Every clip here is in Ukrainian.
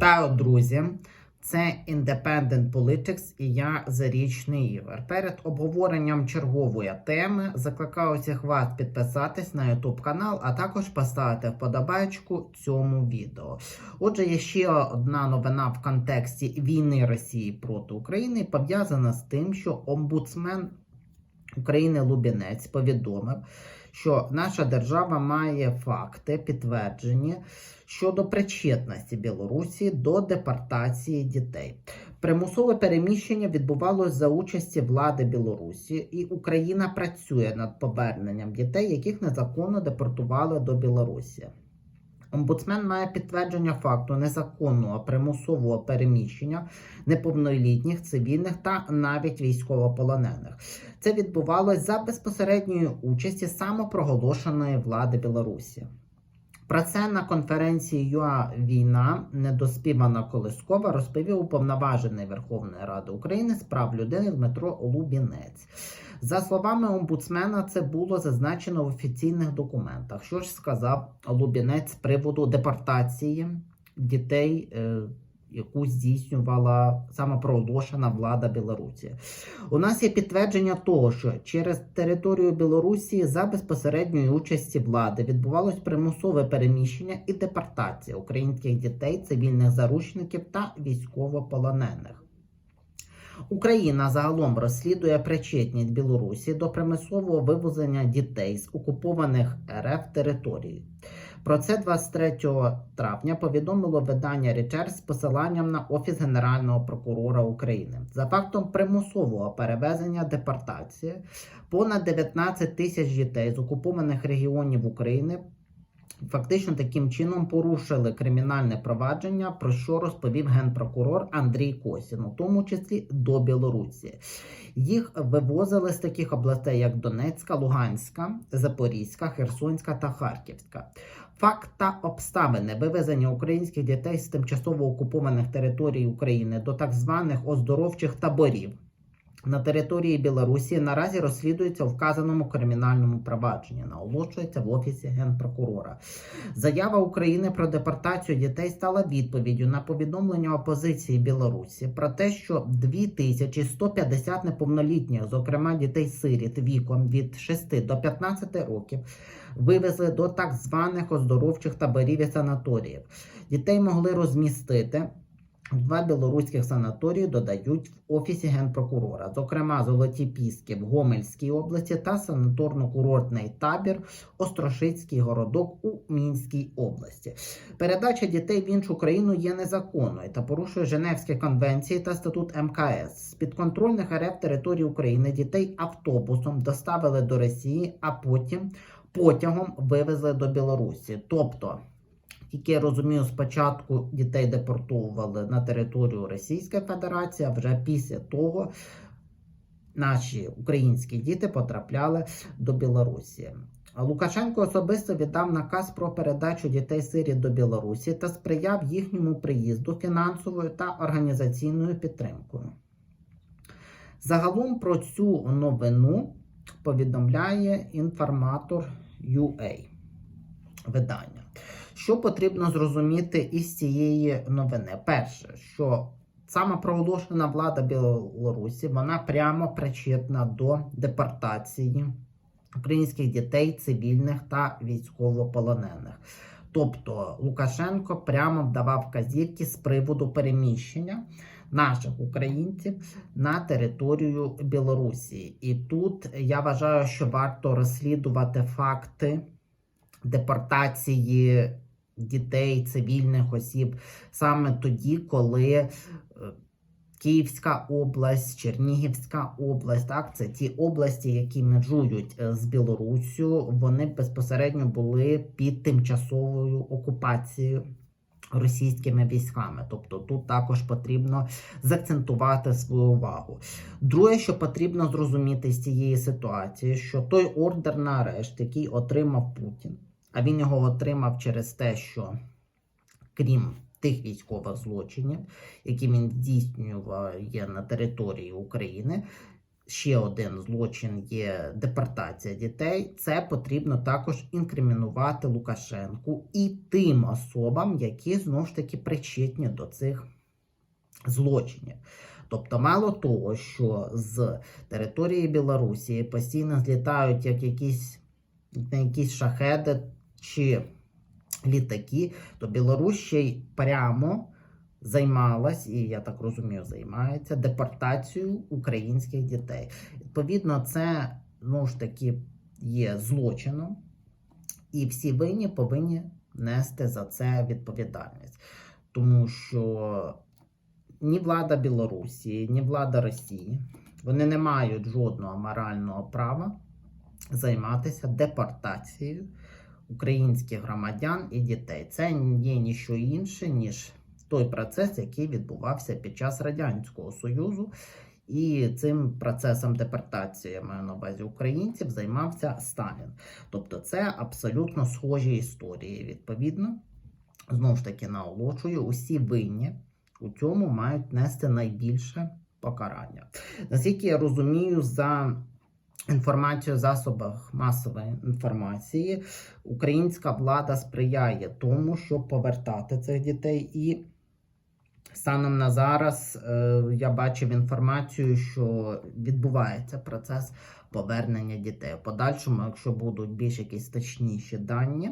Та, друзі, це Independent Politics і я Зарічний Ігор. Перед обговоренням чергової теми закликаю всіх вас підписатись на YouTube канал, а також поставити вподобайку цьому відео. Отже, є ще одна новина в контексті війни Росії проти України, пов'язана з тим, що омбудсмен України Лубінець повідомив, що наша держава має факти підтверджені щодо причетності Білорусі до депортації дітей. Примусове переміщення відбувалось за участі влади Білорусі, і Україна працює над поверненням дітей, яких незаконно депортували до Білорусі. Омбудсмен має підтвердження факту незаконного примусового переміщення неповнолітніх цивільних та навіть військовополонених. Це відбувалось за безпосередньої участі самопроголошеної влади Білорусі. Про це на конференції ЮА Війна недоспівана Колискова розповів уповноважений Верховної Ради України з прав людини Дмитро Лубінець. За словами омбудсмена, це було зазначено в офіційних документах. Що ж сказав Лубінець з приводу депортації дітей, е, яку здійснювала самопроголошена влада Білорусі? У нас є підтвердження того, що через територію Білорусі за безпосередньої участі влади відбувалось примусове переміщення і депортація українських дітей, цивільних заручників та військовополонених. Україна загалом розслідує причетність Білорусі до примусового вивезення дітей з окупованих РФ територій. Про це 23 травня повідомило видання Reuters з посиланням на Офіс Генерального прокурора України. За фактом примусового перевезення депортації понад 19 тисяч дітей з окупованих регіонів України фактично таким чином порушили кримінальне провадження, про що розповів генпрокурор Андрій Косін, у тому числі до Білорусі. Їх вивозили з таких областей, як Донецька, Луганська, Запорізька, Херсонська та Харківська. Факт та обставини вивезення українських дітей з тимчасово окупованих територій України до так званих оздоровчих таборів на території Білорусі наразі розслідується у вказаному кримінальному провадженні, наголошується в офісі генпрокурора. Заява України про депортацію дітей стала відповіддю на повідомлення опозиції Білорусі про те, що 2150 неповнолітніх, зокрема дітей сиріт віком від 6 до 15 років, вивезли до так званих оздоровчих таборів і санаторіїв. Дітей могли розмістити. Два білоруських санаторії додають в офісі генпрокурора, зокрема Золоті Піски в Гомельській області та санаторно-курортний табір Острошицький городок у Мінській області. Передача дітей в іншу країну є незаконною та порушує Женевські конвенції та статут МКС. З підконтрольних РФ території України дітей автобусом доставили до Росії, а потім потягом вивезли до Білорусі. Тобто. Тільки я розумію, спочатку дітей депортовували на територію Російської Федерації, а вже після того наші українські діти потрапляли до Білорусі. Лукашенко особисто віддав наказ про передачу дітей сирі до Білорусі та сприяв їхньому приїзду фінансовою та організаційною підтримкою. Загалом про цю новину повідомляє інформатор UA видання. Що потрібно зрозуміти із цієї новини? Перше, що саме проголошена влада Білорусі вона прямо причетна до депортації українських дітей, цивільних та військовополонених. Тобто Лукашенко прямо вдавав вказівки з приводу переміщення наших українців на територію Білорусі. І тут я вважаю, що варто розслідувати факти депортації дітей, цивільних осіб саме тоді, коли е, Київська область, Чернігівська область, так, це ті області, які межують е, з Білоруссю, вони безпосередньо були під тимчасовою окупацією. Російськими військами, тобто тут також потрібно заакцентувати свою увагу. Друге, що потрібно зрозуміти з цієї ситуації, що той ордер на арешт, який отримав Путін, а він його отримав через те, що крім тих військових злочинів, які він здійснює на території України, ще один злочин є депортація дітей. Це потрібно також інкримінувати Лукашенку і тим особам, які знову ж таки причетні до цих злочинів. Тобто, мало того, що з території Білорусі постійно злітають як якісь, якісь шахеди чи літаки, то Білорусь ще й прямо займалась, і я так розумію, займається депортацією українських дітей. Відповідно, це знову ж таки є злочином, і всі винні повинні нести за це відповідальність. Тому що ні влада Білорусі, ні влада Росії вони не мають жодного морального права займатися депортацією українських громадян і дітей. Це є ніщо інше, ніж той процес, який відбувався під час Радянського Союзу. І цим процесом депортації, я маю на увазі українців, займався Сталін. Тобто це абсолютно схожі історії. Відповідно, знову ж таки наголошую, усі винні у цьому мають нести найбільше покарання. Наскільки я розумію, за інформацією в засобах масової інформації, українська влада сприяє тому, щоб повертати цих дітей і. Станом на зараз е, я бачив інформацію, що відбувається процес повернення дітей. В подальшому, якщо будуть більш якісь точніші дані,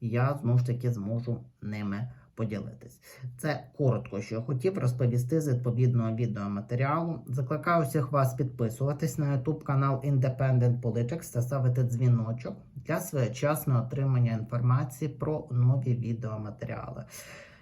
я знову ж таки зможу ними поділитись. Це коротко, що я хотів розповісти з відповідного відеоматеріалу. Закликаю всіх вас підписуватись на YouTube канал Independent Politics та ставити дзвіночок для своєчасного отримання інформації про нові відеоматеріали.